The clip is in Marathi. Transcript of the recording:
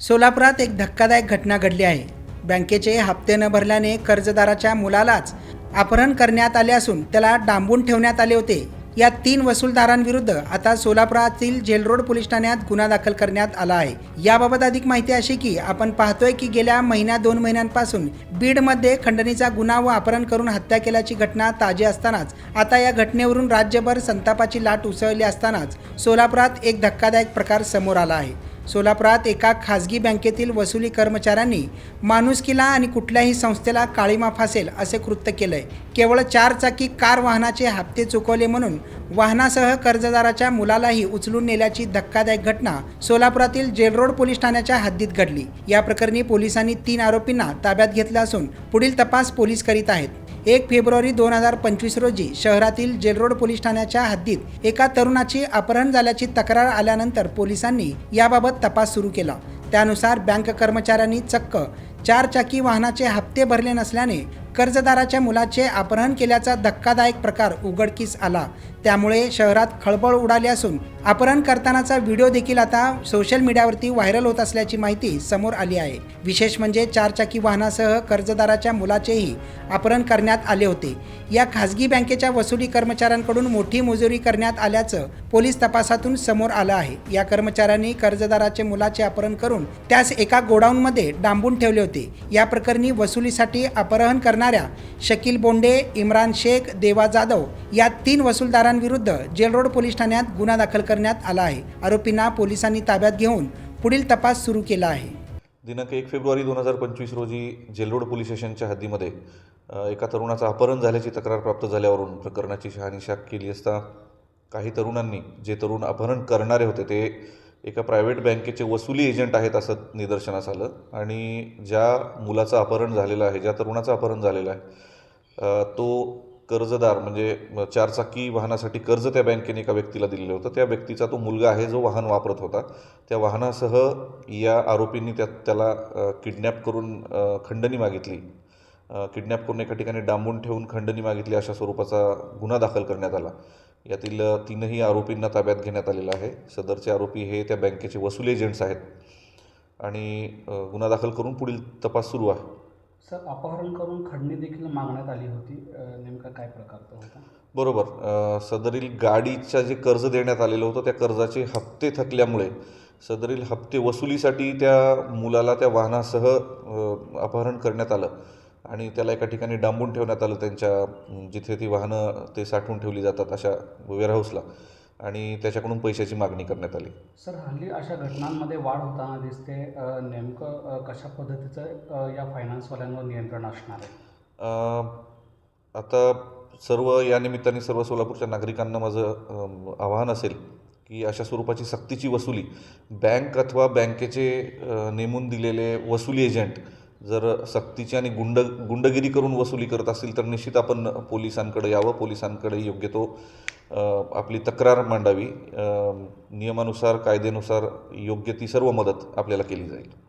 सोलापुरात एक धक्कादायक घटना घडली आहे. बँकेचे हप्ते न भरल्याने कर्जदाराच्या मुलालाच अपहरण करण्यात आले असून त्याला डांबून ठेवण्यात आले होते. या तीन वसूलदारांविरुद्ध आता सोलापुरातील जेल रोड पोलीस ठाण्यात गुन्हा दाखल करण्यात आला आहे. याबाबत अधिक माहिती अशी की आपण पाहतोय की गेल्या महिन्या दोन महिन्यांपासून बीडमध्ये खंडणीचा गुन्हा व अपहरण करून हत्या केल्याची घटना ताजी असतानाच आता या घटनेवरून राज्यभर संतापाची लाट उसळली असतानाच सोलापुरात एक धक्कादायक प्रकार समोर आला आहे. सोलापुरात एका खाजगी बँकेतील वसुली कर्मचाऱ्यांनी माणुसकीला आणि कुठल्याही संस्थेला काळीमा फासेल असे कृत्य केलंय. केवळ चार चाकी कार वाहनाचे हप्ते चुकवले म्हणून वाहनासह कर्जदाराच्या मुलालाही उचलून नेल्याची धक्कादायक घटना सोलापुरातील जेलरोड पोलीस ठाण्याच्या हद्दीत घडली. या प्रकरणी पोलिसांनी तीन आरोपींना ताब्यात घेतलं असून पुढील तपास पोलीस करीत आहेत. एक फेब्रुवारी दोन हजार पंचवीस रोजी शहरातील जेलरोड पोलीस ठाण्याच्या हद्दीत एका तरुणाची अपहरण झाल्याची तक्रार आल्यानंतर पोलिसांनी याबाबत तपास सुरू केला. त्यानुसार बँक कर्मचाऱ्यांनी चक्क चार चाकी वाहनाचे हप्ते भरले नसल्याने कर्जदाराच्या मुलाचे अपहरण केल्याचा धक्कादायक प्रकार उघडकीस आला. त्यामुळे शहरात खळबळ उडाली असून अपहरण करतानाचा व्हिडिओ देखील आता सोशल मीडियावरती व्हायरल होत असल्याची माहिती समोर आली आहे. विशेष म्हणजे चारचाकी वाहनासह कर्जदाराच्या मुलाचेही अपहरण करण्यात आले होते. या खासगी बँकेच्या वसुली कर्मचाऱ्यांकडून मोठी मुजुरी करण्यात आल्याचं पोलीस तपासातून समोर आलं आहे. या कर्मचाऱ्यांनी कर्जदाराचे मुलाचे अपहरण करून त्यास एका गोडाऊनमध्ये डांबून ठेवले होते. या प्रकरणी वसुलीसाठी अपहरण करणाऱ्या शकील बोंडे इम्रान शेख देवा जाधव या तीन वसूलदारांविरुद्ध जेलरोड पोलीस ठाण्यात गुन्हा दाखल करण्यात आला आहे. आरोपींना पोलिसांनी ताब्यात घेऊन पुढील तपास सुरू केला आहे. दिनांक एक फेब्रुवारी दोन हजार पंचवीस रोजी जेलरोड पोलीस स्टेशनच्या हद्दीमध्ये एका तरुणाचं अपहरण झाल्याची तक्रार प्राप्त झाल्यावरून प्रकरणाची शहानिशा केली असता काही तरुणांनी जे तरुण अपहरण करणारे होते ते एका प्रायव्हेट बँकेचे वसुली एजंट आहेत असं निदर्शनास आलं. आणि ज्या मुलाचं अपहरण झालेलं आहे ज्या तरुणाचं अपहरण झालेलं आहे तो कर्जदार म्हणजे चारचाकी वाहनासाठी कर्ज त्या बँकेने एका व्यक्तीला दिलेलं होतं. त्या व्यक्तीचा तो मुलगा आहे जो वाहन वापरत होता. त्या वाहनासह या आरोपींनी त्या त्याला किडनॅप करून खंडणी मागितली. किडनॅप करून एका ठिकाणी डांबून ठेवून खंडणी मागितली अशा स्वरूपाचा गुन्हा दाखल करण्यात आला. यातील तीनही आरोपींना ताब्यात घेण्यात आलेला आहे. सदरचे आरोपी हे त्या बँकेचे वसूल एजंट्स आहेत. आणि गुन्हा दाखल करून पुढील तपास सुरू आहे. सर अपहरण करून खडणी देखील मागण्यात आली होती. नेमका काय प्रकार होता? बरोबर. सदरील गाडीचं जे कर्ज देण्यात आलेलं होतं त्या कर्जाचे हप्ते थकल्यामुळे सदरील हप्ते वसुलीसाठी त्या मुलाला त्या वाहनासह अपहरण करण्यात आलं आणि त्याला एका ठिकाणी डांबून ठेवण्यात आलं. त्यांच्या जिथे ती वाहनं ते साठवून ठेवली जातात अशा वेअरहाऊसला. आणि त्याच्याकडून पैशाची मागणी करण्यात आली. सर हल्ली अशा घटनांमध्ये वाढ होताना दिसते नेमकं कशा पद्धतीचं या फायनान्सवाल्यांवर नियंत्रण असणार आहे? आता सर्व या निमित्ताने सर्व सोलापूरच्या नागरिकांना माझं आवाहन असेल की अशा स्वरूपाची सक्तीची वसुली बँक अथवा बँकेचे नेमून दिलेले वसुली एजंट जर सक्तीची आणि गुंड गुंडगिरी करून वसुली करत असतील तर निश्चित आपण पोलिसांकडे यावं. पोलिसांकडे योग्य तो आपली तक्रार मांडावी. नियमानुसार कायद्यानुसार योग्य ती सर्व मदत आपल्याला केली जाईल.